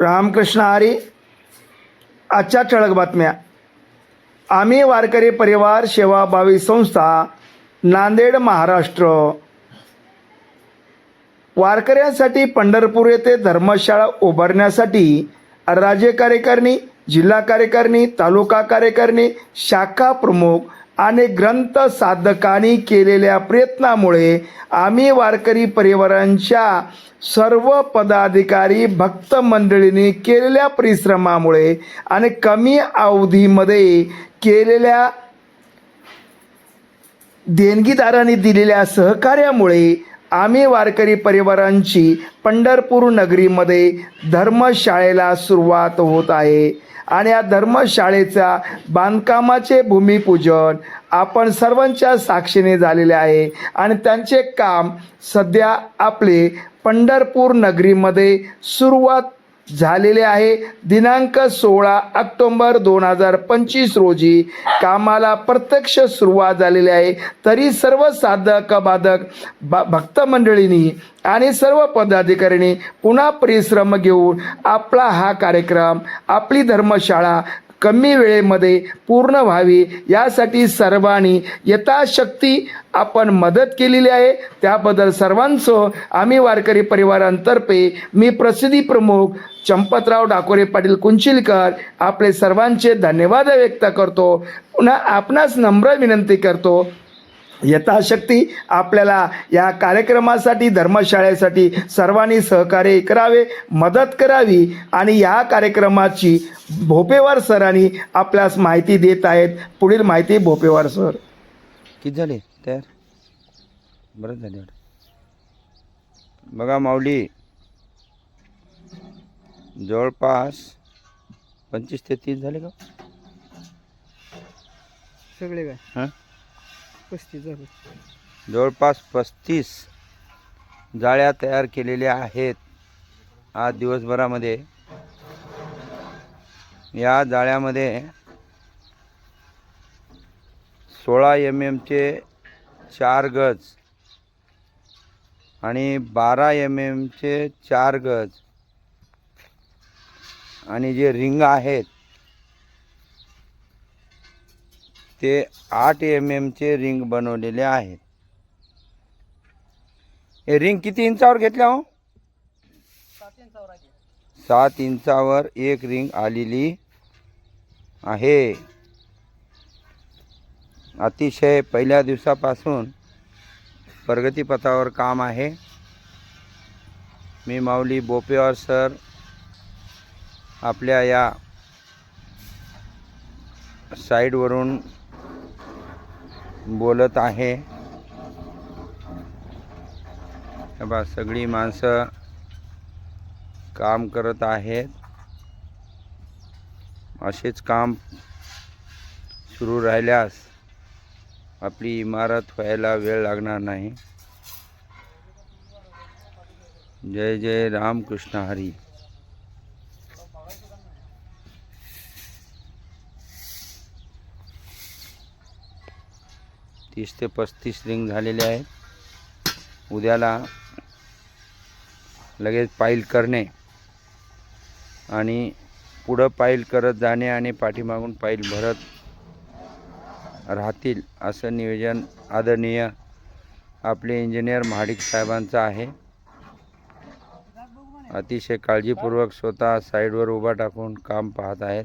रामकृष्ण हरी आजच्या ठळक बातम्या. आम्ही वारकरी परिवार सेवाभावी संस्था नांदेड महाराष्ट्र. वारकऱ्यांसाठी पंढरपूर येथे धर्मशाळा उभारण्यासाठी राज्य कार्यकारिणी जिल्हा कार्यकारिणी तालुका कार्यकारिणी शाखा प्रमुख आणि ग्रंथ साधकांनी केलेल्या प्रयत्नामुळे आम्ही वारकरी परिवारांच्या सर्व पदाधिकारी भक्त मंडळींनी केलेल्या परिश्रमामुळे आणि कमी अवधीमध्ये केलेल्या देणगीदारांनी दिलेल्या सहकार्यामुळे आम्ही वारकरी परिवारांची पंढरपूर नगरीमध्ये धर्मशाळेला सुरुवात होत आहे. आणि या धर्मशाळेच्या बांधकामाचे भूमिपूजन आपण सर्वांच्या साक्षीने झालेले आहे. आणि त्यांचे काम सध्या आपले पंढरपूर नगरीमध्ये सुरुवात झालेले आहे. दिनांक सोळा ऑक्टोंबर दोन हजार पंचवीस रोजी कामाला प्रत्यक्ष सुरुवात झालेली आहे. तरी सर्व साधक बाधक ब भक्त मंडळींनी आणि सर्व पदाधिकाऱ्यांनी पुन्हा परिश्रम घेऊन आपला हा कार्यक्रम आपली धर्मशाळा कमी वेळेमध्ये पूर्ण व्हावी यासाठी सर्वांनी यथाशक्ती आपण मदत केलेली आहे. त्याबद्दल सर्वांचं आम्ही वारकरी परिवारांतर्फे मी प्रसिद्धी प्रमुख चंपतराव डाकोरे पाटील कुंचिलकर आपले सर्वांचे धन्यवाद व्यक्त करतो. पुन्हा आपणास नम्र विनंती करतो. यथाशक्ती आपल्याला या कार्यक्रमासाठी धर्मशाळेसाठी सर्वांनी सहकार्य करावे मदत करावी आणि या कार्यक्रमाची भोपेवार सरांनी आपल्यास माहिती देत आहेत. पुढील माहिती भोपेवार सर. किती झाले? तयार? बरंच झाले. बघा माऊली. जवळपास पंचवीस ते तीस झाले का? सगळे काय? हां? पस्तीस झालं. जवळपास पस्तीस जाळ्या तयार केलेल्या आहेत. आज दिवसभरामध्ये या जाळ्यामध्ये सोळा एम एमचे चार गज आणि बारा एम एमचे चार गज आणि जे रिंग आहेत ते आठ एम एमचे रिंग बनवलेले आहेत. हे रिंग किती इंचावर घेतल्या हो? सात इंचावर एक रिंग आलेली आहे. अतिशय पहिल्या दिवसापासून प्रगतीपथावर काम आहे. मी माऊली बोपेवार सर आपल्या या साईडवरून बोलत आहे. बा सगळी माणसं काम करत आहेत. असेच काम सुरू राहिल्यास आपली इमारत व्हायला वेळ लागणार नाही. जय जय रामकृष्ण हरी. तीस ते पस्तीस रिंग झालेले आहेत. उद्याला लगेच पाईल करणे आणि पुढं पाईल करत जाणे आणि पाठीमागून पाईल भरत राहतील असं नियोजन आदरणीय आपले इंजिनियर महाडिक साहेबांचं आहे. अतिशय काळजीपूर्वक स्वतः साईडवर उभा टाकून काम पाहत आहेत.